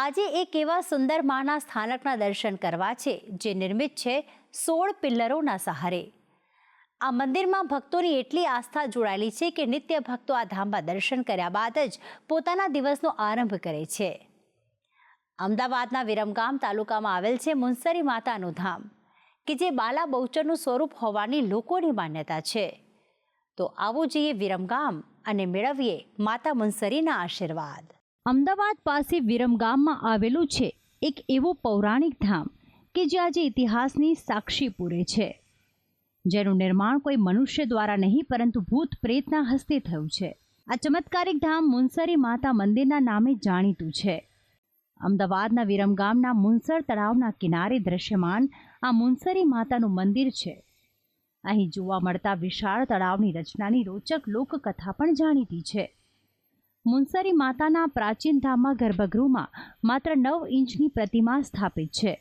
આજે એક એવા સુંદર માના સ્થાનકના દર્શન કરવા છે, જે નિર્મિત છે સોળ પિલ્લરોના સહારે. આ મંદિરમાં ભક્તોની એટલી આસ્થા જોડાયેલી છે કે નિત્ય ભક્તો આ ધામમાં દર્શન કર્યા બાદ જ પોતાના દિવસનો આરંભ કરે છે. અમદાવાદના વિરમગામ તાલુકામાં આવેલ છે મુનસરી માતાનું ધામ, કે જે બાલા બહુચરનું સ્વરૂપ હોવાની લોકોની માન્યતા છે. તો આવું જઈએ વિરમગામ અને મેળવીએ માતા મુનસરીના આશીર્વાદ. અમદાવાદ પાસે વિરમગામમાં આવેલું છે, એક એવું પૌરાણિક ધામ કે જે આજે ઇતિહાસની સાક્ષી પૂરે છે. જેનું નિર્માણ કોઈ મનુષ્ય દ્વારા નહીં, પરંતુ ભૂત પ્રેતના હસ્તે થયું છે. આ ચમત્કારિક ધામ મુનસરી માતા મંદિરના નામે જાણીતું છે. અમદાવાદના વિરમગામના મુનસર તળાવના કિનારે દ્રશ્યમાન આ મુનસરી માતાનું મંદિર છે. અહીં જોવા મળતા વિશાળ તળાવની રચનાની રોચક લોકકથા પણ જાણીતી છે. મુનસરી માતાના પ્રાચીન ધામમાં ગર્ભગૃહમાં માત્ર નવ ઇંચની પ્રતિમા સ્થાપિત છે.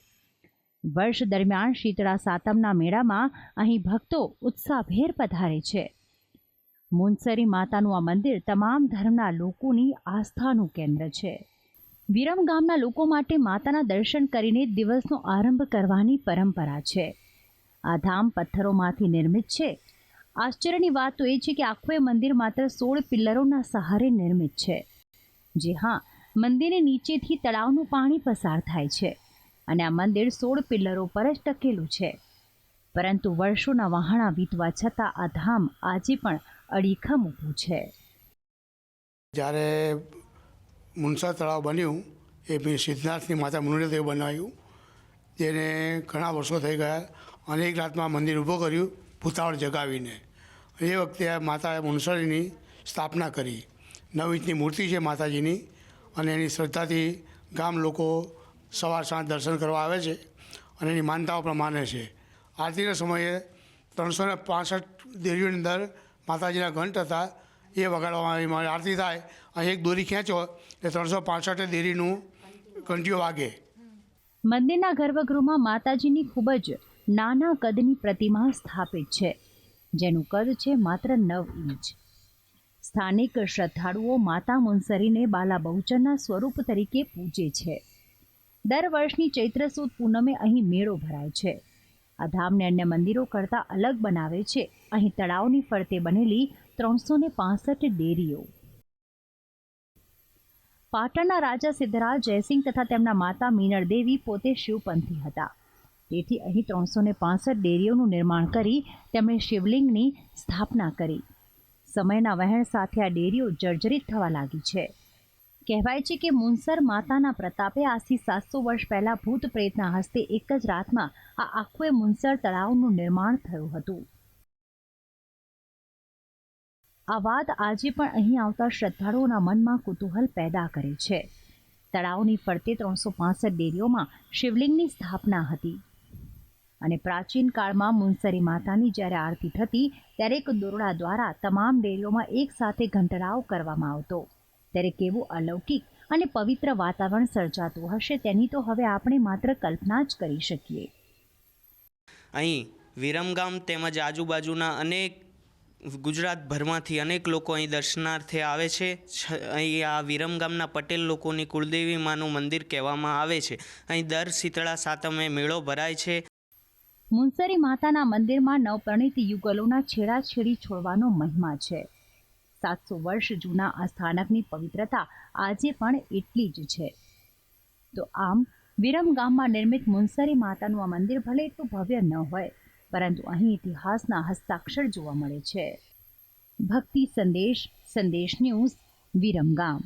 વર્ષ દરમિયાન શીતળા સાતમના મેળામાં અહીં ભક્તો ઉત્સાહભેર પધારે છે. મુનસરી માતાનું આ મંદિર તમામ ધર્મના લોકોની આસ્થાનું કેન્દ્ર છે. વિરમ ગામના લોકો માટે માતાના દર્શન કરીને દિવસનો આરંભ કરવાની પરંપરા છે. આ ધામ પથ્થરોમાંથી નિર્મિત છે આશ્ચર્યની વાત તો એ છે કે આખું એ મંદિર માત્ર સોળ પિલ્લરોના સહારે નિર્મિત છે. જે હા, મંદિરની નીચેથી તળાવનું પાણી પસાર થાય છે અને આ મંદિર સોળ પિલ્લરો પર જ ટકેલું છે. પરંતુ વર્ષોના વહાણા વીતવા છતાં આ ધામ આજે પણ અડીખમ ઊભું છે. જ્યારે મુનસા તળાવ બન્યું, એ સિદ્ધનાથની માતા મુનિદેવ બનાવ્યું, જેને ઘણા વર્ષો થઈ ગયા, અનેક રાતમાં મંદિર ઊભું કર્યું ભૂતાવળ જગાવીને. એ વખતે આ માતાએ મુનસરીની સ્થાપના કરી. નવ ઇંચની મૂર્તિ છે માતાજીની અને એની શ્રદ્ધાથી ગામ લોકો સવાર સાંજ દર્શન કરવા આવે છે અને એની માનતાઓ પ્રમાણે છે. આરતીના સમયે ત્રણસો ને પાસઠ દેવીઓની અંદર માતાજીના ઘંટ હતા. એ વગાડવામાં આવી. આરતી થાય. અહીં એક દોરી ખેંચો એટલે ત્રણસો પાસઠ દેરીનું ઘંટીઓ વાગે. મંદિરના ગર્ભગૃહમાં માતાજીની ખૂબ જ નાના કદની પ્રતિમા સ્થાપિત છે. જેનું કદ છે માત્ર નવ ઇંચ. સ્થાનિક શ્રદ્ધાળુઓ માતા મુનસરીને બાલા બહુચરના સ્વરૂપ તરીકે પૂજે છે. દર વર્ષની ચૈત્ર સુદ પૂનમે અહીં મેળો ભરાય છે. આ ધામને અન્ય મંદિરો કરતાં અલગ બનાવે છે. અહીં તળાવની ફરતે બનેલી ત્રણસો ને ડેરીઓ. પાટણના રાજા સિદ્ધરાજ જયસિંહ તથા તેમના માતા મીનળ દેવી પોતે શિવપંથી હતા. તેથી અહીં ત્રણસો ને પાસઠ ડેરીઓનું નિર્માણ કરી તેમણે શિવલિંગની સ્થાપના કરી. સમયના વહેણ સાથે આ ડેરીઓ જર્જરિત થવા લાગી છે. કહેવાય છે કે મુનસર માતાના પ્રતાપે આજથી સાતસો વર્ષ પહેલા ભૂત પ્રેતના હસ્તે એક જ રાતમાં આ આખું મુનસર તળાવનું નિર્માણ થયું હતું. આ વાત આજે પણ અહીં આવતા શ્રદ્ધાળુઓના મનમાં કુતૂહલ પેદા કરે છે. તળાવની ફરતે ત્રણસો પાસઠ ડેરીઓમાં શિવલિંગની સ્થાપના હતી. અને પ્રાચીન કાળમાં મુનસરી માતાની જ્યારે આરતી થતી, ત્યારે એક દોરડા દ્વારા તમામ ડેરીઓમાં એક સાથે ઘંટડાવ કરવામાં આવતો. ત્યારે કેવું અલૌકિક અને પવિત્ર વાતાવરણ સર્જાતું હશે તેની તો હવે આપણે માત્ર કલ્પના જ કરી શકીએ. અહીં વિરમગામ તેમજ આજુબાજુના અનેક ગુજરાતભરમાંથી અનેક લોકો અહીં દર્શનાર્થે આવે છે. અહીં આ વિરમગામના પટેલ લોકોની કુળદેવી માનું મંદિર કહેવામાં આવે છે. અહીં દર શીતળા સાતમે મેળો ભરાય છે. મુનસરી માતાના મંદિરમાં નવપ્રણીત યુગલોના છેડાછેડી છોડવાનો મહિમા છે. સાતસો વર્ષ જૂના આ સ્થાનકની પવિત્રતા આજે પણ એટલી જ છે. તો આમ, વિરમ ગામમાં નિર્મિત મુનસરી માતાનું આ મંદિર ભલે એટલું ભવ્ય ન હોય, પરંતુ અહીં ઇતિહાસના હસ્તાક્ષર જોવા મળે છે. ભક્તિ સંદેશ સંદેશ ન્યૂઝ વિરમગામ